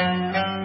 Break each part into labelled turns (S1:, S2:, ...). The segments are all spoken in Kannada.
S1: Thank you.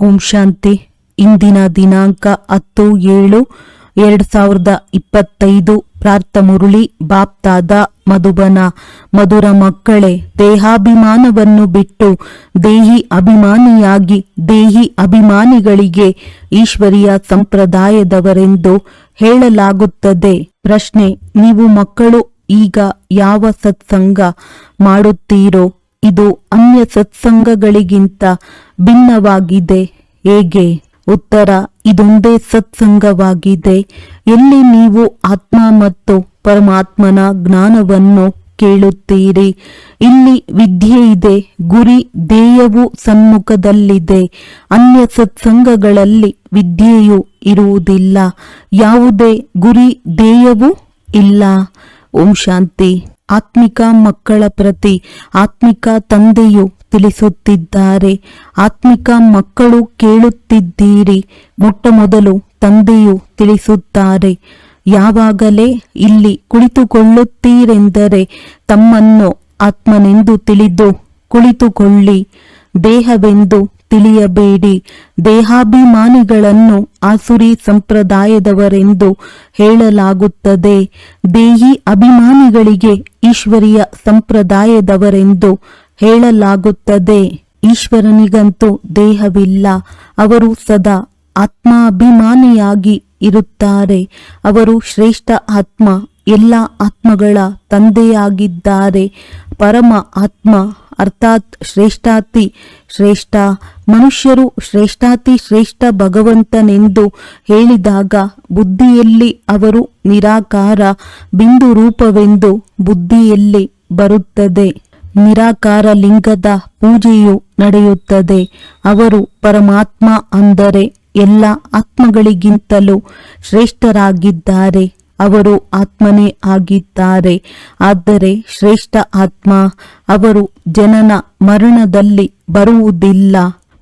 S1: ಓಂ ಶಾಂತಿ. ಇಂದಿನ ದಿನಾಂಕ ಹತ್ತು ಏಳು ಎರಡ್ ಸಾವಿರದ ಇಪ್ಪತ್ತೈದು. ಪ್ರಾರ್ಥ ಮುರುಳಿ, ಬಾಪ್ತಾದ, ಮಧುಬನ. ಮಧುರ ಮಕ್ಕಳೇ, ದೇಹಾಭಿಮಾನವನ್ನು ಬಿಟ್ಟು ದೇಹಿ ಅಭಿಮಾನಿಯಾಗಿ, ದೇಹಿ ಅಭಿಮಾನಿಗಳಿಗೆ ಈಶ್ವರಿಯ ಸಂಪ್ರದಾಯದವರೆಂದು ಹೇಳಲಾಗುತ್ತದೆ. ಪ್ರಶ್ನೆ, ನೀವು ಮಕ್ಕಳು ಈಗ ಯಾವ ಸತ್ಸಂಗ ಮಾಡುತ್ತೀರೋ? ಇದು ಅನ್ಯ ಸತ್ಸಂಗಗಳಿಗಿಂತ ಭಿನ್ನವಾಗಿದೆ. ಹೇಗೆ? ಉತ್ತರ, ಇದೊಂದೇ ಸತ್ಸಂಗವಾಗಿದೆ. ಎಲ್ಲಿ ನೀವು ಆತ್ಮ ಮತ್ತು ಪರಮಾತ್ಮನ ಜ್ಞಾನವನ್ನು ಕೇಳುತ್ತೀರಿ? ಇಲ್ಲಿ ವಿದ್ಯೆ ಇದೆ, ಗುರಿ ಧ್ಯೇಯವು ಸನ್ಮುಖದಲ್ಲಿದೆ. ಅನ್ಯ ಸತ್ಸಂಗಗಳಲ್ಲಿ ವಿದ್ಯೆಯು ಇರುವುದಿಲ್ಲ. ಯಾವುದೇ ಗುರಿ ಧ್ಯೇಯವೂ ಇಲ್ಲ.
S2: ಓಂ ಶಾಂತಿ. ಆತ್ಮಿಕ ಮಕ್ಕಳ ಪ್ರತಿ, ಆತ್ಮಿಕ ತಂದೆಯು ತಿಳಿಸುತ್ತಿದ್ದಾರೆ. ಆತ್ಮಿಕ ಮಕ್ಕಳು ಕೇಳುತ್ತಿದ್ದೀರಿ. ಮೊಟ್ಟ ಮೊದಲು ತಂದೆಯು ತಿಳಿಸುತ್ತಾರೆ. ಯಾವಾಗಲೇ ಇಲ್ಲಿ ಕುಳಿತುಕೊಳ್ಳುತ್ತೀರೆಂದರೆ ತಮ್ಮನ್ನು ಆತ್ಮನೆಂದು ತಿಳಿದು ಕುಳಿತುಕೊಳ್ಳಿ. ದೇಹವೆಂದು ತಿಳಿಯಬೇಡಿ. ದೇಹಾಭಿಮಾನಿಗಳನ್ನು ಆಸುರಿ ಸಂಪ್ರದಾಯದವರೆಂದು ಹೇಳಲಾಗುತ್ತದೆ. ದೇಹಿ ಅಭಿಮಾನಿಗಳಿಗೆ ಈಶ್ವರಿಯ ಸಂಪ್ರದಾಯದವರೆಂದು ಹೇಳಲಾಗುತ್ತದೆ. ಈಶ್ವರನಿಗಂತೂ ದೇಹವಿಲ್ಲ. ಅವರು ಸದಾ ಆತ್ಮಾಭಿಮಾನಿಯಾಗಿ ಇರುತ್ತಾರೆ. ಅವರು ಶ್ರೇಷ್ಠ ಆತ್ಮ, ಎಲ್ಲ ಆತ್ಮಗಳ ತಂದೆಯಾಗಿದ್ದಾರೆ. ಪರಮ ಆತ್ಮ, ಅರ್ಥಾತ್ ಶ್ರೇಷ್ಠಾತಿ ಶ್ರೇಷ್ಠ, ಮನುಷ್ಯರು ಶ್ರೇಷ್ಠಾತಿ ಶ್ರೇಷ್ಠ ಭಗವಂತನೆಂದು ಹೇಳಿದಾಗ ಬುದ್ಧಿಯಲ್ಲಿ ಅವರು ನಿರಾಕಾರ, ಬಿಂದು ರೂಪವೆಂದು ಬುದ್ಧಿಯಲ್ಲಿ ಬರುತ್ತದೆ. ನಿರಾಕಾರ ಲಿಂಗದ ಪೂಜೆಯು ನಡೆಯುತ್ತದೆ. ಅವರು ಪರಮಾತ್ಮ ಅಂದರೆ ಎಲ್ಲ ಆತ್ಮಗಳಿಗಿಂತಲೂ ಶ್ರೇಷ್ಠರಾಗಿದ್ದಾರೆ. ಅವರು ಆತ್ಮನೇ ಆಗಿದ್ದಾರೆ. ಆದರೆ ಶ್ರೇಷ್ಠ ಆತ್ಮ ಅವರು ಜನನ ಮರಣದಲ್ಲಿ ಬರುವುದಿಲ್ಲ.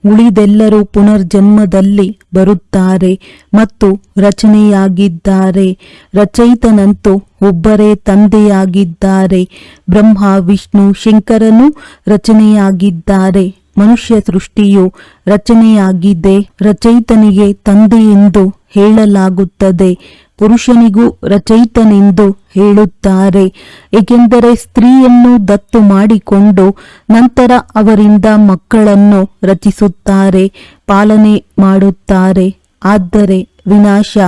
S2: ಉಳಿದೆಲ್ಲರೂ ಪುನರ್ಜನ್ಮದಲ್ಲಿ ಬರುತ್ತಾರೆ ಮತ್ತು ರಚನೆಯಾಗಿದ್ದಾರೆ. ರಚಯಿತನಂತೂ ಒಬ್ಬರೇ ತಂದೆಯಾಗಿದ್ದಾರೆ. ಬ್ರಹ್ಮ, ವಿಷ್ಣು, ಶಂಕರನು ರಚನೆಯಾಗಿದ್ದಾರೆ. ಮನುಷ್ಯ ಸೃಷ್ಟಿಯು ರಚನೆಯಾಗಿದೆ. ರಚಯಿತನಿಗೆ ತಂದೆ ಎಂದು ಹೇಳಲಾಗುತ್ತದೆ. ಪುರುಷನಿಗೂ ರಚಯಿತನೆಂದು ಹೇಳುತ್ತಾರೆ. ಏಕೆಂದರೆ ಸ್ತ್ರೀಯನ್ನು ದತ್ತು ಮಾಡಿಕೊಂಡು ನಂತರ ಅವರಿಂದ ಮಕ್ಕಳನ್ನು ರಚಿಸುತ್ತಾರೆ, ಪಾಲನೆ ಮಾಡುತ್ತಾರೆ. ಆದರೆ ವಿನಾಶ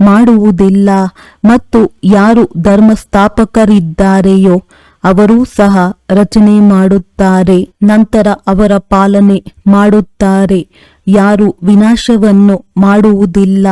S2: ಮಾಡುವುದಿಲ್ಲ. ಮತ್ತು ಯಾರು ಧರ್ಮಸ್ಥಾಪಕರಿದ್ದಾರೆಯೋ ಅವರೂ ಸಹ ರಚನೆ ಮಾಡುತ್ತಾರೆ. ನಂತರ ಅವರ ಪಾಲನೆ ಮಾಡುತ್ತಾರೆ. ಯಾರು ವಿನಾಶವನ್ನು ಮಾಡುವುದಿಲ್ಲ.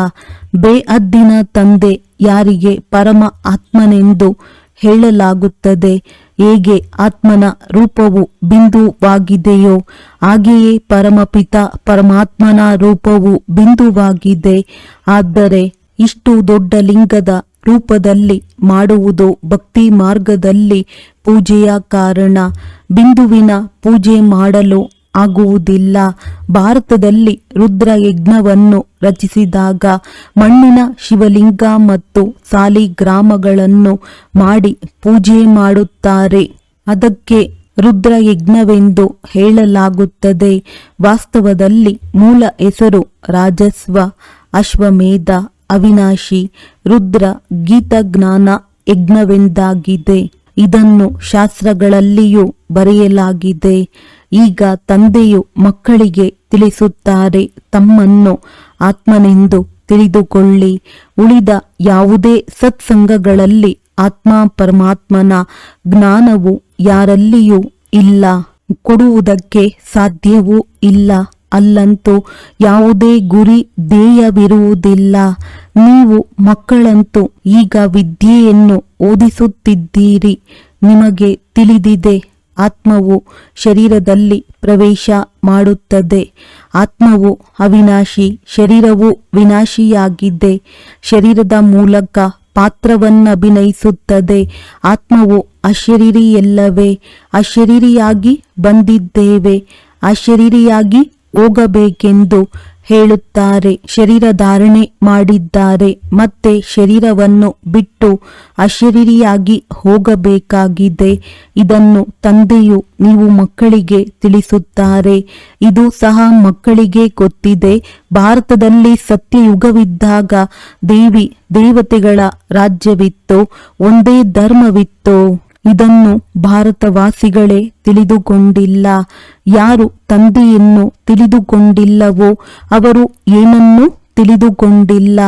S2: ಬೇಅದ್ದಿನ ತಂದೆ ಯಾರಿಗೆ ಪರಮ ಆತ್ಮನೆಂದು ಹೇಳಲಾಗುತ್ತದೆ. ಹೇಗೆ ಆತ್ಮನ ರೂಪವು ಬಿಂದುವಾಗಿದೆಯೋ ಹಾಗೆಯೇ ಪರಮಪಿತ ಪರಮಾತ್ಮನ ರೂಪವು ಬಿಂದುವಾಗಿದೆ. ಆದರೆ ಇಷ್ಟು ದೊಡ್ಡ ಲಿಂಗದ ರೂಪದಲ್ಲಿ ಮಾಡುವುದು ಭಕ್ತಿ ಮಾರ್ಗದಲ್ಲಿ ಪೂಜೆಯ ಕಾರಣ ಬಿಂದುವಿನ ಪೂಜೆ ಮಾಡಲು ಆಗುವುದಿಲ್ಲ. ಭಾರತದಲ್ಲಿ ರುದ್ರ ಯಜ್ಞವನ್ನು ರಚಿಸಿದಾಗ ಮಣ್ಣಿನ ಶಿವಲಿಂಗ ಮತ್ತು ಸಾಲಿಗ್ರಾಮಗಳನ್ನು ಮಾಡಿ ಪೂಜೆ ಮಾಡುತ್ತಾರೆ. ಅದಕ್ಕೆ ರುದ್ರ ಯಜ್ಞವೆಂದು ಹೇಳಲಾಗುತ್ತದೆ. ವಾಸ್ತವದಲ್ಲಿ ಮೂಲ ಹೆಸರು ರಾಜಸ್ವ, ಅಶ್ವಮೇಧ ಅವಿನಾಶಿ ರುದ್ರ ಗೀತಜ್ಞಾನ ಯಜ್ಞವೆಂದಾಗಿದೆ. ಇದನ್ನು ಶಾಸ್ತ್ರಗಳಲ್ಲಿಯೂ ಬರೆಯಲಾಗಿದೆ. ಈಗ ತಂದೆಯು ಮಕ್ಕಳಿಗೆ ತಿಳಿಸುತ್ತಾರೆ, ತಮ್ಮನ್ನು ಆತ್ಮನೆಂದು ತಿಳಿದುಕೊಳ್ಳಿ. ಉಳಿದ ಯಾವುದೇ ಸತ್ಸಂಗಗಳಲ್ಲಿ ಆತ್ಮ ಪರಮಾತ್ಮನ ಜ್ಞಾನವು ಯಾರಲ್ಲಿಯೂ ಇಲ್ಲ. ಕೊಡುವುದಕ್ಕೆ ಸಾಧ್ಯವೂ ಇಲ್ಲ. ಅಲ್ಲಂತೂ ಯಾವುದೇ ಗುರಿ ಧ್ಯೇಯವಿರುವುದಿಲ್ಲ ನೀವು ಮಕ್ಕಳಂತೂ ಈಗ ವಿದ್ಯೆಯನ್ನು ಓದಿಸುತ್ತಿದ್ದೀರಿ. ನಿಮಗೆ ತಿಳಿದಿದೆ, ಆತ್ಮವು ಶರೀರದಲ್ಲಿ ಪ್ರವೇಶ ಮಾಡುತ್ತದೆ. ಆತ್ಮವು ಅವಿನಾಶಿ, ಶರೀರವು ವಿನಾಶಿಯಾಗಿದೆ. ಶರೀರದ ಮೂಲಕ ಪಾತ್ರವನ್ನಭಿನಯಿಸುತ್ತದೆ. ಆತ್ಮವು ಅಶರೀರಿಯಲ್ಲವೇ? ಅಶರೀರಿಯಾಗಿ ಬಂದಿದ್ದೇವೆ. ಅಶರೀರಿಯಾಗಿ ಹೋಗಬೇಕೆಂದು ಹೇಳುತ್ತಾರೆ. ಶರೀರ ಧಾರಣೆ ಮಾಡಿದ್ದಾರೆ. ಮತ್ತೆ ಶರೀರವನ್ನು ಬಿಟ್ಟು ಅಶರೀರಿಯಾಗಿ ಹೋಗಬೇಕಾಗಿದೆ. ಇದನ್ನು ತಂದೆಯು ನೀವು ಮಕ್ಕಳಿಗೆ ತಿಳಿಸುತ್ತಾರೆ. ಇದು ಸಹ ಮಕ್ಕಳಿಗೆ ಗೊತ್ತಿದೆ. ಭಾರತದಲ್ಲಿ ಸತ್ಯಯುಗವಿದ್ದಾಗ ದೇವಿ ದೇವತೆಗಳ ರಾಜ್ಯವಿತ್ತು, ಒಂದೇ ಧರ್ಮವಿತ್ತು. ಇದನ್ನು ಭಾರತವಾಸಿಗಳೇ ತಿಳಿದುಕೊಂಡಿಲ್ಲ. ಯಾರು ತಂದೆಯನ್ನು ತಿಳಿದುಕೊಂಡಿಲ್ಲವೋ ಅವರು ಏನನ್ನೂ ತಿಳಿದುಕೊಂಡಿಲ್ಲ.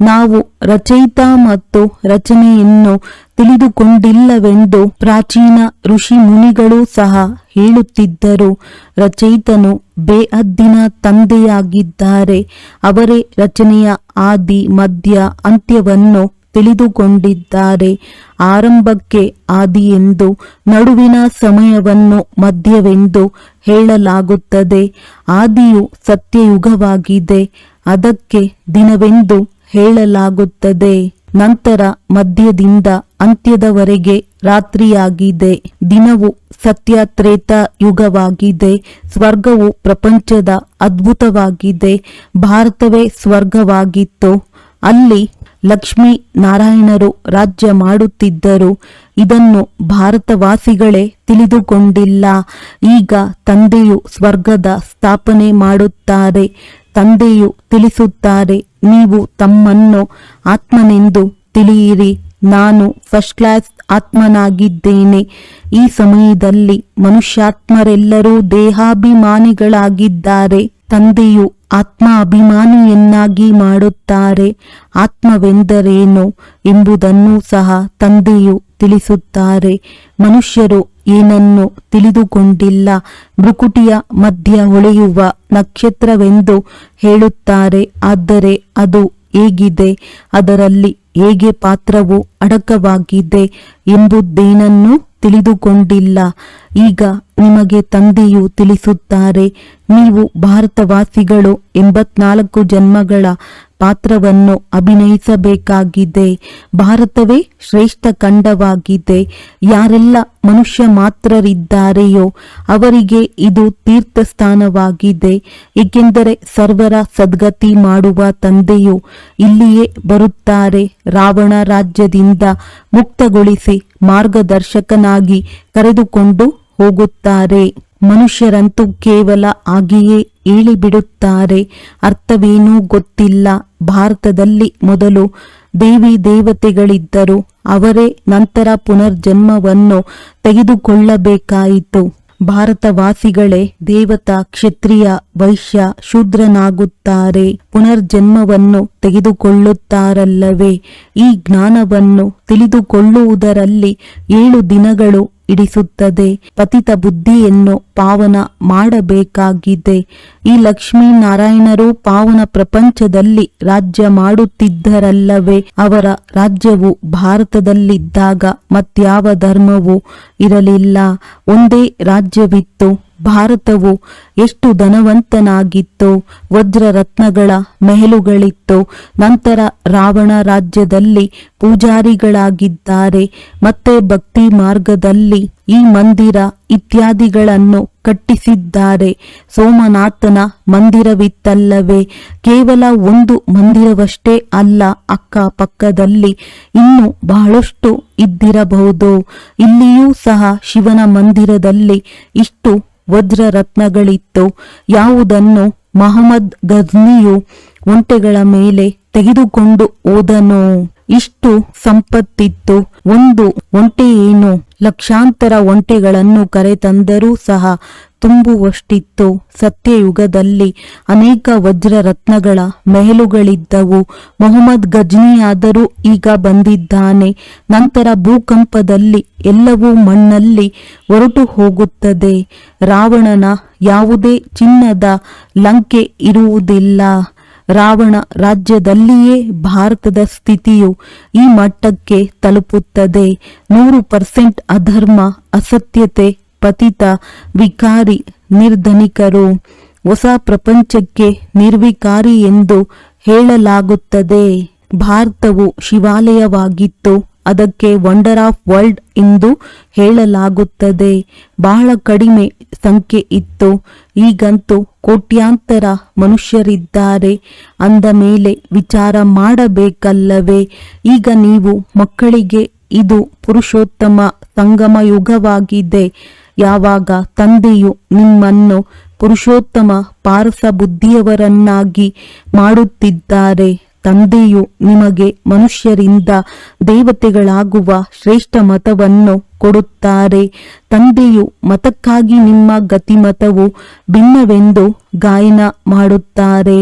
S2: ನಾವು ರಚಯಿತ ಮತ್ತು ರಚನೆಯನ್ನು ತಿಳಿದುಕೊಂಡಿಲ್ಲವೆಂದು ಪ್ರಾಚೀನ ಋಷಿ ಮುನಿಗಳು ಸಹ ಹೇಳುತ್ತಿದ್ದರು. ರಚಯಿತನು ಬೇಅದ್ದಿನ ತಂದೆಯಾಗಿದ್ದಾರೆ. ಅವರೇ ರಚನೆಯ ಆದಿ, ಮಧ್ಯ, ಅಂತ್ಯವನ್ನು ತಿಳಿದುಕೊಂಡಿದ್ದಾರೆ. ಆರಂಭಕ್ಕೆ ಆದಿ ಎಂದು ನಡುವಿನ ಸಮಯವನ್ನು ಮಧ್ಯವೆಂದು ಹೇಳಲಾಗುತ್ತದೆ. ಆದಿಯು ಸತ್ಯಯುಗವಾಗಿದೆ. ಅದಕ್ಕೆ ದಿನವೆಂದು ಹೇಳಲಾಗುತ್ತದೆ. ನಂತರ ಮಧ್ಯದಿಂದ ಅಂತ್ಯದವರೆಗೆ ರಾತ್ರಿಯಾಗಿದೆ. ದಿನವು ಸತ್ಯತ್ರೇತ ಯುಗವಾಗಿದೆ. ಸ್ವರ್ಗವು ಪ್ರಪಂಚದ ಅದ್ಭುತವಾಗಿದೆ. ಭಾರತವೇ ಸ್ವರ್ಗವಾಗಿತ್ತು. ಅಲ್ಲಿ ಲಕ್ಷ್ಮೀ ನಾರಾಯಣರು ರಾಜ್ಯ ಮಾಡುತ್ತಿದ್ದರು. ಇದನ್ನು ಭಾರತವಾಸಿಗಳೇ ತಿಳಿದುಕೊಂಡಿಲ್ಲ. ಈಗ ತಂದೆಯು ಸ್ವರ್ಗದ ಸ್ಥಾಪನೆ ಮಾಡುತ್ತಾರೆ. ತಂದೆಯು ತಿಳಿಸುತ್ತಾರೆ, ನೀವು ತಮ್ಮನ್ನು ಆತ್ಮನೆಂದು ತಿಳಿಯಿರಿ. ನಾನು ಫಸ್ಟ್ ಕ್ಲಾಸ್ ಆತ್ಮನಾಗಿದ್ದೇನೆ. ಈ ಸಮಯದಲ್ಲಿ ಮನುಷ್ಯಾತ್ಮರೆಲ್ಲರೂ ದೇಹಾಭಿಮಾನಿಗಳಾಗಿದ್ದಾರೆ. ತಂದೆಯು ಆತ್ಮ ಅಭಿಮಾನಿಯನ್ನಾಗಿ ಮಾಡುತ್ತಾರೆ. ಆತ್ಮವೆಂದರೇನು ಎಂಬುದನ್ನು ಸಹ ತಂದೆಯು ತಿಳಿಸುತ್ತಾರೆ. ಮನುಷ್ಯರು ಏನನ್ನು ತಿಳಿದುಕೊಂಡಿಲ್ಲ. ಭ್ರುಕುಟಿಯ ಮಧ್ಯ ಹೊಳೆಯುವ ನಕ್ಷತ್ರವೆಂದು ಹೇಳುತ್ತಾರೆ. ಆದರೆ ಅದು ಹೇಗಿದೆ. ಅದರಲ್ಲಿ ಹೇಗೆ ಪಾತ್ರವು ಅಡಕವಾಗಿದೆ. ಎಂಬುದೇನನ್ನೂ ತಿಳಿದುಕೊಂಡಿಲ್ಲ. ಈಗ ನಿಮಗೆ ತಂದೆಯು ತಿಳಿಸುತ್ತಾರೆ, ನೀವು ಭಾರತವಾಸಿಗಳು ಎಂಬತ್ನಾಲ್ಕು ಜನ್ಮಗಳ ಪಾತ್ರವನ್ನು ಅಭಿನಯಿಸಬೇಕಾಗಿದೆ. ಭಾರತವೇ ಶ್ರೇಷ್ಠ ಖಂಡವಾಗಿದೆ. ಯಾರೆಲ್ಲ ಮನುಷ್ಯ ಮಾತ್ರರಿದ್ದಾರೆಯೋ ಅವರಿಗೆ ಇದು ತೀರ್ಥಸ್ಥಾನವಾಗಿದೆ. ಏಕೆಂದರೆ ಸರ್ವರ ಸದ್ಗತಿ ಮಾಡುವ ತಂದೆಯು ಇಲ್ಲಿಯೇ ಬರುತ್ತಾರೆ, ರಾವಣ ರಾಜ್ಯದಿಂದ ಮುಕ್ತಗೊಳಿಸಿ ಮಾರ್ಗದರ್ಶಕನಾಗಿ ಕರೆದುಕೊಂಡು ಹೋಗುತ್ತಾರೆ. ಮನುಷ್ಯರಂತೂ ಕೇವಲ ಹಾಗೆಯೇ ಹೇಳಿಬಿಡುತ್ತಾರೆ. ಅರ್ಥವೇನೂ ಗೊತ್ತಿಲ್ಲ. ಭಾರತದಲ್ಲಿ ಮೊದಲು ದೇವಿ ದೇವತೆಗಳಿದ್ದರು. ಅವರೇ ನಂತರ ಪುನರ್ಜನ್ಮವನ್ನು ತೆಗೆದುಕೊಳ್ಳಬೇಕಾಯಿತು. ಭಾರತವಾಸಿಗಳೇ, ದೇವತಾ ಕ್ಷತ್ರಿಯ ವೈಶ್ಯ ಶೂದ್ರನಾಗುತ್ತಾರೆ. ಪುನರ್ಜನ್ಮವನ್ನು ತೆಗೆದುಕೊಳ್ಳುತ್ತಾರಲ್ಲವೇ? ಈ ಜ್ಞಾನವನ್ನು ತಿಳಿದುಕೊಳ್ಳುವುದರಲ್ಲಿ ಏಳು ದಿನಗಳು ಇಡಿಸುತ್ತದೆ ಪತಿತ ಬುದ್ಧಿಯನ್ನು ಪಾವನ ಮಾಡಬೇಕಾಗಿದೆ. ಈ ಲಕ್ಷ್ಮೀನಾರಾಯಣರು ಪಾವನ ಪ್ರಪಂಚದಲ್ಲಿ ರಾಜ್ಯ ಮಾಡುತ್ತಿದ್ದರಲ್ಲವೇ? ಅವರ ರಾಜ್ಯವು ಭಾರತದಲ್ಲಿದ್ದಾಗ ಮತ್ಯಾವ ಧರ್ಮವೂ ಇರಲಿಲ್ಲ. ಒಂದೇ ರಾಜ್ಯವಿತ್ತು. ಭಾರತವು ಎಷ್ಟು ಧನವಂತನಾಗಿತ್ತೋ ವಜ್ರ ರತ್ನಗಳ ಮೆಹಲುಗಳಿತ್ತು, ನಂತರ ರಾವಣ ರಾಜ್ಯದಲ್ಲಿ ಪೂಜಾರಿಗಳಾಗಿದ್ದಾರೆ, ಮತ್ತೆ ಭಕ್ತಿ ಮಾರ್ಗದಲ್ಲಿ ಈ ಮಂದಿರ ಇತ್ಯಾದಿಗಳನ್ನು ಕಟ್ಟಿಸಿದ್ದಾರೆ. ಸೋಮನಾಥನ ಮಂದಿರವಿತ್ತಲ್ಲವೇ? ಕೇವಲ ಒಂದು ಮಂದಿರವಷ್ಟೇ ಅಲ್ಲ, ಅಕ್ಕಪಕ್ಕದಲ್ಲಿ ಇನ್ನು ಬಹಳಷ್ಟು ಇದ್ದಿರಬಹುದು. ಇಲ್ಲಿಯೂ ಸಹ ಶಿವನ ಮಂದಿರದಲ್ಲಿ ಇಷ್ಟು ವಜ್ರ ರತ್ನಗಳಿತ್ತು ಯಾವುದನ್ನು ಮಹಮ್ಮದ್ ಗಜ್ನಿಯು ಒಂಟೆಗಳ ಮೇಲೆ ತೆಗೆದುಕೊಂಡು ಹೋದನು? ಇಷ್ಟು ಸಂಪತ್ತಿತ್ತು. ಒಂದು ಒಂಟೆ ಏನು ಲಕ್ಷಾಂತರ ಒಂಟೆಗಳನ್ನು ಕರೆತಂದರೂ ಸಹ ತುಂಬುವಷ್ಟಿತ್ತು. ಸತ್ಯಯುಗದಲ್ಲಿ ಅನೇಕ ವಜ್ರ ರತ್ನಗಳ ಮೆಹಲುಗಳಿದ್ದವು. ಮೊಹಮ್ಮದ್ ಗಜ್ನಿಯಾದರೂ ಈಗ ಬಂದಿದ್ದಾನೆ. ನಂತರ ಭೂಕಂಪದಲ್ಲಿ ಎಲ್ಲವೂ ಮಣ್ಣಲ್ಲಿ ಹೊರಟು ಹೋಗುತ್ತದೆ. ರಾವಣನ ಯಾವುದೇ ಚಿನ್ನದ ಲಂಕೆ ಇರುವುದಿಲ್ಲ. ರಾವಣ ರಾಜ್ಯದಲ್ಲಿಯೇ ಭಾರತದ ಸ್ಥಿತಿಯು ಈ ಮಟ್ಟಕ್ಕೆ ತಲುಪುತ್ತದೆ. ನೂರು ಪರ್ಸೆಂಟ್ ಅಧರ್ಮ, ಅಸತ್ಯತೆ ಪತಿತ, ವಿಕಾರಿ, ನಿರ್ಧನಿಕರು. ಹೊಸ ಪ್ರಪಂಚಕ್ಕೆ ನಿರ್ವಿಕಾರಿ ಎಂದು ಹೇಳಲಾಗುತ್ತದೆ. ಭಾರತವು ಶಿವಾಲಯವಾಗಿತ್ತು. ಅದಕ್ಕೆ ವಂಡರ್ ಆಫ್ ವರ್ಲ್ಡ್ ಎಂದು ಹೇಳಲಾಗುತ್ತದೆ. ಬಹಳ ಕಡಿಮೆ ಸಂಖ್ಯೆ ಇತ್ತು. ಈಗಂತೂ ಕೋಟ್ಯಾಂತರ ಮನುಷ್ಯರಿದ್ದಾರೆ. ಅಂದ ಮೇಲೆ ವಿಚಾರ ಮಾಡಬೇಕಲ್ಲವೇ? ಈಗ ನೀವು ಮಕ್ಕಳಿಗೆ ಇದು ಪುರುಷೋತ್ತಮ ಸಂಗಮ ಯುಗವಾಗಿದೆ ಯಾವಾಗ ತಂದೆಯು ನಿಮ್ಮನ್ನು ಪುರುಷೋತ್ತಮ ಪಾರಸ ಬುದ್ಧಿಯವರನ್ನಾಗಿ ಮಾಡುತ್ತಿದ್ದಾರೆ ತಂದೆಯು ನಿಮಗೆ ಮನುಷ್ಯರಿಂದ ದೇವತೆಗಳಾಗುವ ಶ್ರೇಷ್ಠ ಮತವನ್ನು ಕೊಡುತ್ತಾರೆ. ತಂದೆಯು ಮತಕ್ಕಾಗಿ ನಿಮ್ಮ ಗತಿಮತವು ಭಿನ್ನವೆಂದು ಗಾಯನ ಮಾಡುತ್ತಾರೆ.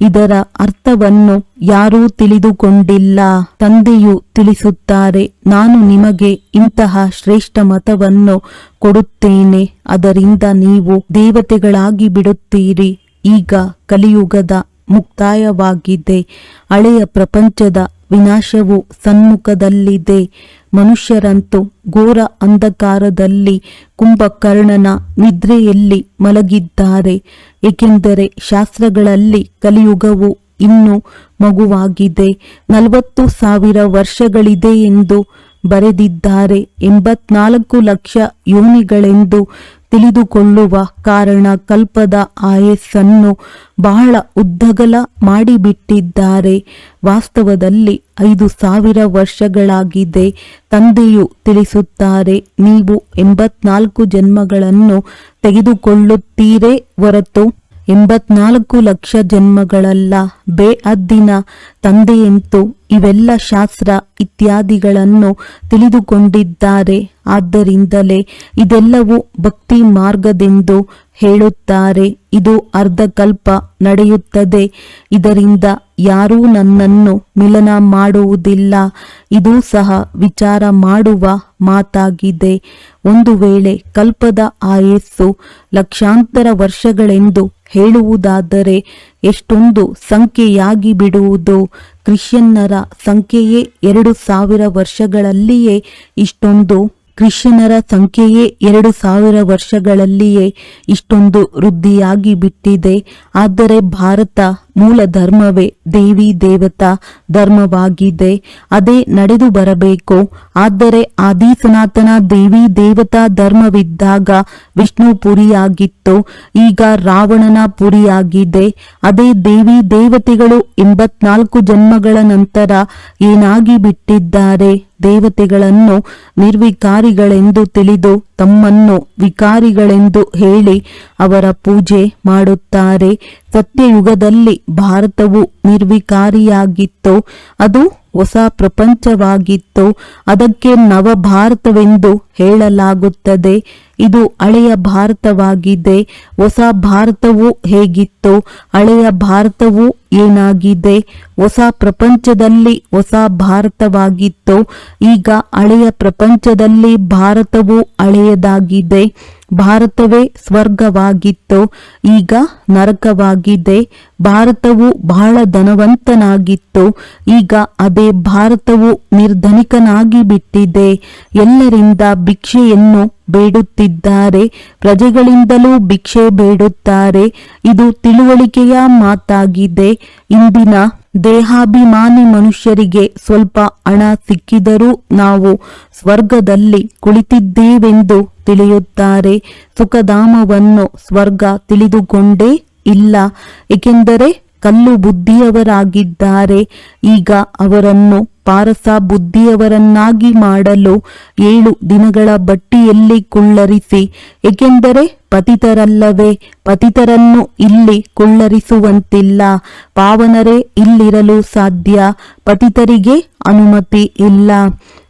S2: ಇದರ ಅರ್ಥವನ್ನು ಯಾರೂ ತಿಳಿದುಕೊಂಡಿಲ್ಲ. ತಂದೆಯು ತಿಳಿಸುತ್ತಾರೆ, ನಾನು ನಿಮಗೆ ಇಂತಹ ಶ್ರೇಷ್ಠ ಮತವನ್ನು ಕೊಡುತ್ತೇನೆ, ಅದರಿಂದ ನೀವು ದೇವತೆಗಳಾಗಿ ಬಿಡುತ್ತೀರಿ. ಈಗ ಕಲಿಯುಗದ ಮುಕ್ತಾಯವಾಗಿದೆ. ಹಳೆಯ ಪ್ರಪಂಚದ ವಿನಾಶವು ಸನ್ಮುಖದಲ್ಲಿದೆ. ಮನುಷ್ಯರಂತೂ ಘೋರ ಅಂಧಕಾರದಲ್ಲಿ ಕುಂಭಕರ್ಣನ ನಿದ್ರೆಯಲ್ಲಿ ಮಲಗಿದ್ದಾರೆ. ಏಕೆಂದರೆ ಶಾಸ್ತ್ರಗಳಲ್ಲಿ ಕಲಿಯುಗವು ಇನ್ನು ಮಗುವಾಗಿದೆ. ನಲವತ್ತು ಸಾವಿರ ವರ್ಷಗಳಿದೆ ಎಂದು ಬರೆದಿದ್ದಾರೆ. ಎಂಬತ್ನಾಲ್ಕು ಲಕ್ಷ ಯೋನಿಗಳೆಂದು ತಿಳಿದುಕೊಳ್ಳುವ ಕಾರಣ ಕಲ್ಪದ ಆಯಸ್ಸನ್ನು ಬಹಳ ಉದ್ದಗಲ ಮಾಡಿಬಿಟ್ಟಿದ್ದಾರೆ. ವಾಸ್ತವದಲ್ಲಿ ಐದು ಸಾವಿರ ವರ್ಷಗಳಾಗಿದೆ, ತಂದೆಯು ತಿಳಿಸುತ್ತಾರೆ. ನೀವು ಎಂಬತ್ನಾಲ್ಕು ಜನ್ಮಗಳನ್ನು ತೆಗೆದುಕೊಳ್ಳುತ್ತೀರೇ ಹೊರತು ಎಂಬತ್ನಾಲ್ಕು ಲಕ್ಷ ಜನ್ಮಗಳಲ್ಲ. ಬೇ ಅದ್ದಿನ ತಂದೆಯಂತೂ ಇವೆಲ್ಲ ಶಾಸ್ತ್ರ ಇತ್ಯಾದಿಗಳನ್ನು ತಿಳಿದುಕೊಂಡಿದ್ದಾರೆ. ಆದ್ದರಿಂದಲೇ ಇದೆಲ್ಲವೂ ಭಕ್ತಿ ಮಾರ್ಗದೆಂದು ಹೇಳುತ್ತಾರೆ. ಇದು ಅರ್ಧಕಲ್ಪ ನಡೆಯುತ್ತದೆ. ಇದರಿಂದ ಯಾರೂ ನನ್ನನ್ನು ಮಿಲನ ಮಾಡುವುದಿಲ್ಲ. ಇದು ಸಹ ವಿಚಾರ ಮಾಡುವ ಮಾತಾಗಿದೆ. ಒಂದು ವೇಳೆ ಕಲ್ಪದ ಆಯಸ್ಸು ಲಕ್ಷಾಂತರ ವರ್ಷಗಳೆಂದು ಹೇಳುವುದಾದರೆ ಎಷ್ಟೊಂದು ಸಂಖ್ಯೆಯಾಗಿ ಬಿಡುವುದು. ಕ್ರಿಶ್ಚಿಯನ್ನರ ಸಂಖ್ಯೆಯೇ ಎರಡು ಸಾವಿರ ವರ್ಷಗಳಲ್ಲಿಯೇ ಇಷ್ಟೊಂದು. ಕ್ರಿಶ್ಚಿಯನ್ನರ ಸಂಖ್ಯೆಯೇ ಎರಡು ಸಾವಿರ ವರ್ಷಗಳಲ್ಲಿಯೇ ಇಷ್ಟೊಂದು ವೃದ್ಧಿಯಾಗಿ ಬಿಟ್ಟಿದೆ. ಆದರೆ ಭಾರತ ಮೂಲ ಧರ್ಮವೇ ದೇವಿ ದೇವತಾ ಧರ್ಮವಾಗಿದೆ ಅದೇ ನಡೆದು ಬರಬೇಕು. ಆದರೆ ಆದಿ ಸನಾತನ ದೇವಿ ದೇವತಾ ಧರ್ಮವಿದ್ದಾಗ ವಿಷ್ಣು ಪುರಿಯಾಗಿತ್ತು. ಈಗ ರಾವಣನ ಪುರಿಯಾಗಿದೆ. ಅದೇ ದೇವಿ ದೇವತೆಗಳು ಎಂಬತ್ನಾಲ್ಕು ಜನ್ಮಗಳ ನಂತರ ಏನಾಗಿ ಬಿಟ್ಟಿದ್ದಾರೆ? ದೇವತೆಗಳನ್ನು ನಿರ್ವಿಕಾರಿಗಳೆಂದು ತಿಳಿದು ತಮ್ಮನ್ನು ವಿಕಾರಿಗಳೆಂದು ಹೇಳಿ ಅವರ ಪೂಜೆ ಮಾಡುತ್ತಾರೆ. ಸತ್ಯಯುಗದಲ್ಲಿ ಭಾರತವು ನಿರ್ವಿಕಾರಿಯಾಗಿತ್ತು ಅದು ಹೊಸ ಪ್ರಪಂಚವಾಗಿತ್ತು ಅದಕ್ಕೆ ನವಭಾರತವೆಂದು ಹೇಳಲಾಗುತ್ತದೆ. ಇದು ಹಳೆಯ ಭಾರತವಾಗಿದೆ. ಹೊಸ ಭಾರತವು ಹೇಗಿತ್ತು? ಹಳೆಯ ಭಾರತವು ಏನಾಗಿದೆ? ಹೊಸ ಪ್ರಪಂಚದಲ್ಲಿ ಹೊಸ ಭಾರತವಾಗಿತ್ತು. ಈಗ ಹಳೆಯ ಪ್ರಪಂಚದಲ್ಲಿ ಭಾರತವು ಹಳೆಯದಾಗಿದೆ. ಭಾರತವೇ ಸ್ವರ್ಗವಾಗಿತ್ತು. ಈಗ ನರಕವಾಗಿದೆ. ಭಾರತವು ಬಹಳ ಧನವಂತನಾಗಿತ್ತು. ಈಗ ಅದೇ ಭಾರತವು ನಿರ್ಧನಿಕನಾಗಿ ಬಿಟ್ಟಿದೆ ಎಲ್ಲರಿಂದ ಭಿಕ್ಷೆಯನ್ನು ಬೇಡುತ್ತಿದ್ದಾರೆ. ಪ್ರಜೆಗಳಿಂದಲೂ ಭಿಕ್ಷೆ ಬೇಡುತ್ತಾರೆ. ಇದು ತಿಳುವಳಿಕೆಯ ಮಾತಾಗಿದೆ. ಇಂದಿನ ದೇಹಾಭಿಮಾನಿ ಮನುಷ್ಯರಿಗೆ ಸ್ವಲ್ಪ ಹಣ ಸಿಕ್ಕಿದರೂ ನಾವು ಸ್ವರ್ಗದಲ್ಲಿ ಕುಳಿತಿದ್ದೇವೆಂದು ತಿಳಿಯುತ್ತಾರೆ. ಸುಖಧಾಮವನ್ನು ಸ್ವರ್ಗ ತಿಳಿದುಕೊಂಡೇ ಇಲ್ಲ. ಏಕೆಂದರೆ ಕಲ್ಲು ಬುದ್ಧಿಯವರಾಗಿದ್ದಾರೆ. ಈಗ ಅವರನ್ನು ಪಾರಸ ಬುದ್ಧಿಯವರನ್ನಾಗಿ ಮಾಡಲು ಏಳು ದಿನಗಳ ಬಟ್ಟಿಯಲ್ಲಿ ಕುಳ್ಳರಿಸಿ, ಏಕೆಂದರೆ ಪತಿತರಲ್ಲವೇ, ಪತಿತರನ್ನು ಇಲ್ಲಿ ಕುಳ್ಳರಿಸುವಂತಿಲ್ಲ. ಪಾವನರೇ, ಇಲ್ಲಿರಲು ಸಾಧ್ಯ, ಪತಿತರಿಗೆ ಅನುಮತಿ ಇಲ್ಲ.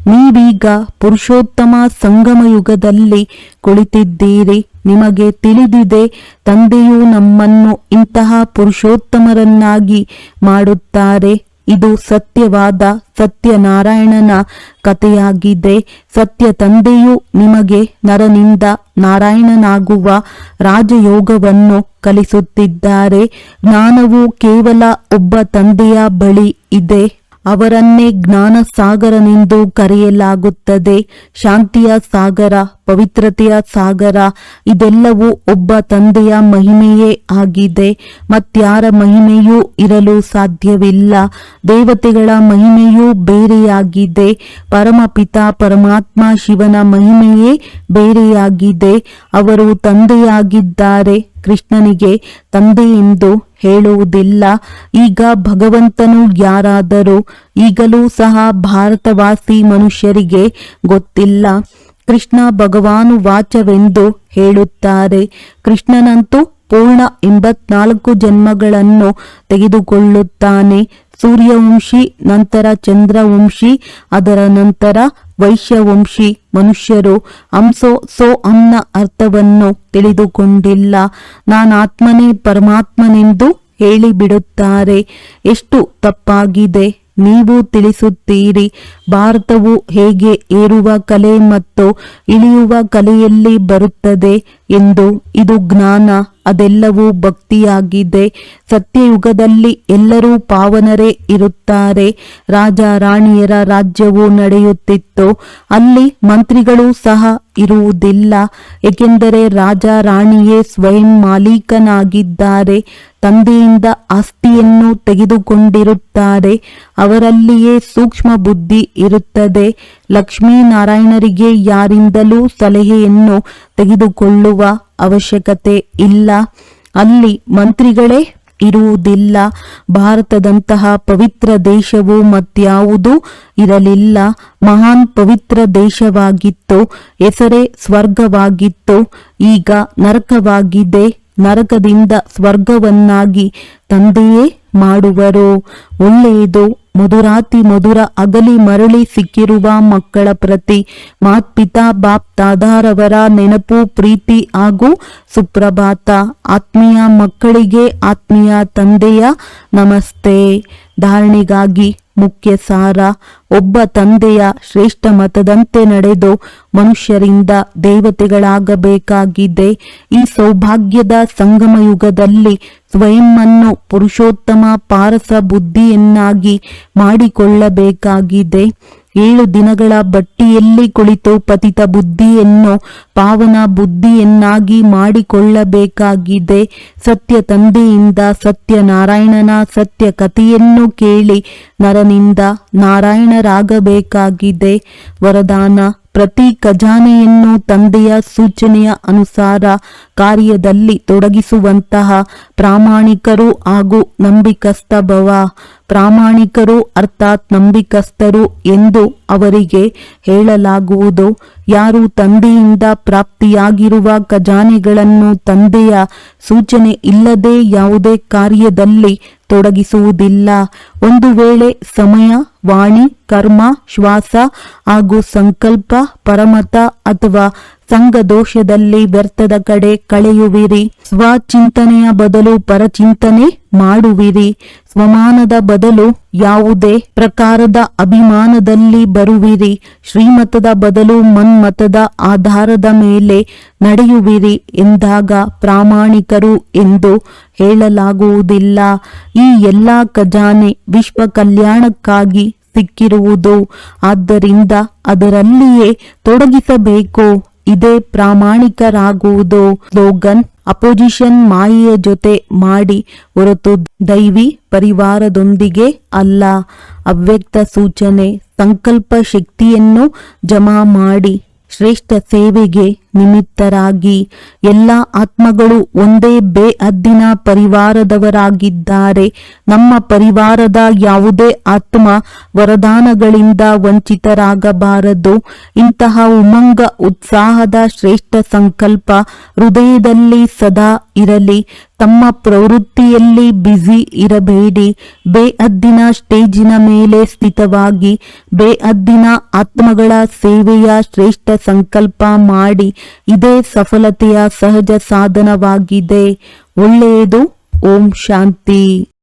S2: ನೀವೀಗ ಪುರುಷೋತ್ತಮ ಸಂಗಮ ಯುಗದಲ್ಲಿ ಕುಳಿತಿದ್ದೀರಿ. ನಿಮಗೆ ತಿಳಿದಿದೆ, ತಂದೆಯು ನಮ್ಮನ್ನು ಇಂತಹ ಪುರುಷೋತ್ತಮರನ್ನಾಗಿ ಮಾಡುತ್ತಾರೆ. ಇದು ಸತ್ಯವಾದ ಸತ್ಯನಾರಾಯಣನ ಕಥೆಯಾಗಿದೆ. ಸತ್ಯ ತಂದೆಯು ನಿಮಗೆ ನರನಿಂದ ನಾರಾಯಣನಾಗುವ ರಾಜಯೋಗವನ್ನು ಕಲಿಸುತ್ತಿದ್ದಾರೆ. ಜ್ಞಾನವು ಕೇವಲ ಒಬ್ಬ ತಂದೆಯ ಬಳಿ ಇದೆ. ಅವರನ್ನೇ ಜ್ಞಾನ ಸಾಗರನೆಂದು ಕರೆಯಲಾಗುತ್ತದೆ. ಶಾಂತಿಯ ಸಾಗರ, ಪವಿತ್ರತೆಯ ಸಾಗರ, ಇದೆಲ್ಲವೂ ಒಬ್ಬ ತಂದೆಯ ಮಹಿಮೆಯೇ ಆಗಿದೆ. ಮತ್ಯಾರ ಮಹಿಮೆಯೂ ಇರಲು ಸಾಧ್ಯವಿಲ್ಲ. ದೇವತೆಗಳ ಮಹಿಮೆಯೂ ಬೇರೆಯಾಗಿದೆ. ಪರಮಪಿತ ಪರಮಾತ್ಮ ಶಿವನ ಮಹಿಮೆಯೇ ಬೇರೆಯಾಗಿದೆ. ಅವರು ತಂದೆಯಾಗಿದ್ದಾರೆ. ಕೃಷ್ಣನಿಗೆ ತಂದೆ ಎಂದು ಹೇಳುವುದಿಲ್ಲ. ಈಗ ಭಗವಂತನು ಯಾರಾದರೂ ಈಗಲೂ ಸಹ ಭಾರತವಾಸಿ ಮನುಷ್ಯರಿಗೆ ಗೊತ್ತಿಲ್ಲ. ಕೃಷ್ಣ ಭಗವಾನು ವಾಚವೆಂದು ಹೇಳುತ್ತಾರೆ. ಕೃಷ್ಣನಂತೂ ಪೂರ್ಣ ಎಂಬತ್ನಾಲ್ಕು ಜನ್ಮಗಳನ್ನು ತೆಗೆದುಕೊಳ್ಳುತ್ತಾನೆ. ಸೂರ್ಯವಂಶಿ, ನಂತರ ಚಂದ್ರವಂಶಿ, ಅದರ ನಂತರ ವೈಶ್ಯವಂಶಿ ಮನುಷ್ಯರು ಅಂಸೋ ಸೋ ಅನ್ನ ಅರ್ಥವನ್ನು ತಿಳಿದುಕೊಂಡಿಲ್ಲ. ನಾನಾತ್ಮನೇ ಪರಮಾತ್ಮನೆಂದು ಹೇಳಿಬಿಡುತ್ತಾರೆ. ಎಷ್ಟು ತಪ್ಪಾಗಿದೆ? ನೀವು ತಿಳಿಸುತ್ತೀರಿ. ಭಾರತವು ಹೇಗೆ ಏರುವ ಕಲೆ ಮತ್ತು ಇಳಿಯುವ ಕಲೆಯಲ್ಲಿ ಬರುತ್ತದೆ ಎಂದು ಇದು ಜ್ಞಾನ. ಅದೆಲ್ಲವೂ ಭಕ್ತಿಯಾಗಿದೆ. ಸತ್ಯಯುಗದಲ್ಲಿ ಎಲ್ಲರೂ ಪಾವನರೇ ಇರುತ್ತಾರೆ. ರಾಜ ರಾಣಿಯರ ರಾಜ್ಯವು ನಡೆಯುತ್ತಿತ್ತು. ಅಲ್ಲಿ ಮಂತ್ರಿಗಳು ಸಹ ಇರುವುದಿಲ್ಲ. ಏಕೆಂದರೆ ರಾಜ ರಾಣಿಯೇ ಸ್ವಯಂ ಮಾಲೀಕನಾಗಿದ್ದಾರೆ. ತಂದೆಯಿಂದ ಆಸ್ತಿಯನ್ನು ತೆಗೆದುಕೊಂಡಿರುತ್ತಾರೆ. ಅವರಲ್ಲಿಯೇ ಸೂಕ್ಷ್ಮ ಬುದ್ಧಿ ಇರುತ್ತದೆ. ಲಕ್ಷ್ಮೀನಾರಾಯಣರಿಗೆ ಯಾರಿಂದಲೂ ಸಲಹೆಯನ್ನು ತೆಗೆದುಕೊಳ್ಳುವ ಅವಶ್ಯಕತೆ ಇಲ್ಲ. ಅಲ್ಲಿ ಮಂತ್ರಿಗಳೇ ಇರುವುದಿಲ್ಲ. ಭಾರತದಂತಹ ಪವಿತ್ರ ದೇಶವು ಮತ್ಯಾವುದೂ ಇರಲಿಲ್ಲ. ಮಹಾನ್ ಪವಿತ್ರ ದೇಶವಾಗಿತ್ತು. ಹೆಸರೇ ಸ್ವರ್ಗವಾಗಿತ್ತು. ಈಗ ನರಕವಾಗಿದೆ. ನರಕದಿಂದ ಸ್ವರ್ಗವನ್ನಾಗಿ ತಂದೆಯೇ ಮಾಡುವರು. ಒಳ್ಳೆಯದು ಮಧುರಾತಿ ಮಧುರ ಅಗಲಿ ಮರಳಿ ಸಿಕ್ಕಿರುವ ಮಕ್ಕಳ ಪ್ರತಿ ಮಾತ್ಪಿತಾ ಬಾಪ್ ತಾದಾರವರ ನೆನಪು ಪ್ರೀತಿ ಹಾಗೂ ಸುಪ್ರಭಾತ. ಆತ್ಮೀಯ ಮಕ್ಕಳಿಗೆ ಆತ್ಮೀಯ ತಂದೆಯ ನಮಸ್ತೆ. ಧಾರಣೆಗಾಗಿ ಮುಖ್ಯ ಸಾರ, ಒಬ್ಬ ತಂದೆಯ ಶ್ರೇಷ್ಠ ಮತದಂತೆ ನಡೆದು ಮನುಷ್ಯರಿಂದ ದೇವತೆಗಳಾಗಬೇಕಾಗಿದೆ. ಈ ಸೌಭಾಗ್ಯದ ಸಂಗಮ ಯುಗದಲ್ಲಿ ಪುರುಷೋತ್ತಮ ಪಾರಸ ಬುದ್ಧಿಯನ್ನಾಗಿ ಮಾಡಿಕೊಳ್ಳಬೇಕಾಗಿದೆ. ಏಳು ದಿನಗಳ ಬಟ್ಟಿಯಲ್ಲಿ ಕುಳಿತು ಪತಿತ ಬುದ್ಧಿಯನ್ನು, ಪಾವನ ಬುದ್ಧಿಯನ್ನಾಗಿ ಮಾಡಿಕೊಳ್ಳಬೇಕಾಗಿದೆ. ಸತ್ಯ ತಂದೆಯಿಂದ ಸತ್ಯ ನಾರಾಯಣನ ಸತ್ಯ ಕಥೆಯನ್ನು ಕೇಳಿ ನರನಿಂದ ನಾರಾಯಣರಾಗಬೇಕಾಗಿದೆ. ವರದಾನ ಪ್ರತಿ ಖಜಾನೆಯನ್ನು ತಂದೆಯ ಸೂಚನೆಯ ಅನುಸಾರ ಕಾರ್ಯದಲ್ಲಿ ತೊಡಗಿಸುವಂತಹ ಪ್ರಾಮಾಣಿಕರು ಹಾಗೂ ನಂಬಿಕಸ್ಥ ಭವ. ಪ್ರಾಮಾಣಿಕರು ಅರ್ಥಾತ್ ನಂಬಿಕಸ್ಥರು ಎಂದು ಅವರಿಗೆ ಹೇಳಲಾಗುವುದು. ಯಾರು ತಂದೆಯಿಂದ ಪ್ರಾಪ್ತಿಯಾಗಿರುವ ಖಜಾನೆಗಳನ್ನು ತಂದೆಯ ಸೂಚನೆ ಇಲ್ಲದೆ ಯಾವುದೇ ಕಾರ್ಯದಲ್ಲಿ ತೊಡಗಿಸುವುದಿಲ್ಲ. ಒಂದು ವೇಳೆ ಸಮಯ ವಾಣಿ ಕರ್ಮ ಶ್ವಾಸ ಹಾಗೂ ಸಂಕಲ್ಪ ಪರಮತ ಅಥವಾ ಸಂಘದೋಷದಲ್ಲಿ ವ್ಯರ್ಥದ ಕಡೆ ಕಳೆಯುವಿರಿ. ಸ್ವಚಿಂತನೆಯ ಬದಲು ಪರಚಿಂತನೆ ಮಾಡುವಿರಿ. ಸ್ವಮಾನದ ಬದಲು ಯಾವುದೇ ಪ್ರಕಾರದ ಅಭಿಮಾನದಲ್ಲಿ ಬರುವಿರಿ. ಶ್ರೀಮತದ ಬದಲು ಮನ್ಮತದ ಆಧಾರದ ಮೇಲೆ ನಡೆಯುವಿರಿ ಎಂದಾಗ ಪ್ರಾಮಾಣಿಕರು ಎಂದು ಹೇಳಲಾಗುವುದಿಲ್ಲ. ಈ ಎಲ್ಲಾ ಖಜಾನೆ ವಿಶ್ವ ಕಲ್ಯಾಣಕ್ಕಾಗಿ ಸಿಕ್ಕಿರುವುದು. ಆದ್ದರಿಂದ ಅದರಲ್ಲಿಯೇ ತೊಡಗಿಸಬೇಕು. ಇದೇ ಪ್ರಾಮಾಣಿಕರಾಗುವುದು? ಸ್ಲೋಗನ್ ಅಪೋಸಿಷನ್ ಮಾಯಿಯ ಜೊತೆ ಮಾಡಿ ಹೊರತು ದೈವಿ ಪರಿವಾರದೊಂದಿಗೆ ಅಲ್ಲ. ಅವ್ಯಕ್ತ ಸೂಚನೆ, ಸಂಕಲ್ಪ ಶಕ್ತಿಯನ್ನು ಜಮಾ ಮಾಡಿ ಶ್ರೇಷ್ಠ ಸೇವೆಗೆ ನಿಮಿತ್ತರಾಗಿ ಎಲ್ಲ ಆತ್ಮಗಳು ಒಂದೇ ಬೇ ಅದ್ದಿನ ಪರಿವಾರದವರಾಗಿದ್ದಾರೆ. ನಮ್ಮ ಪರಿವಾರದ ಯಾವುದೇ ಆತ್ಮ ವರದಾನಗಳಿಂದ ವಂಚಿತರಾಗಬಾರದು. ಇಂತಹ ಉಮಂಗ, ಉತ್ಸಾಹದ ಶ್ರೇಷ್ಠ ಸಂಕಲ್ಪ ಹೃದಯದಲ್ಲಿ ಸದಾ ಇರಲಿ. ತಮ್ಮ ಪ್ರವೃತ್ತಿಯಲ್ಲಿ ಬ್ಯುಸಿ ಇರಬೇಡಿ. ಬೇ ಅದ್ದಿನ ಸ್ಟೇಜಿನ ಮೇಲೆ ಸ್ಥಿತವಾಗಿ ಬೇಅದ್ದಿನ ಆತ್ಮಗಳ ಸೇವೆಯ ಶ್ರೇಷ್ಠ ಸಂಕಲ್ಪ ಮಾಡಿ. ಇದೇ ಸಫಲತೆಯ ಸಹಜ ಸಾಧನವಾಗಿದೆ. ಒಳ್ಳೆಯದು. ಓಂ ಶಾಂತಿ.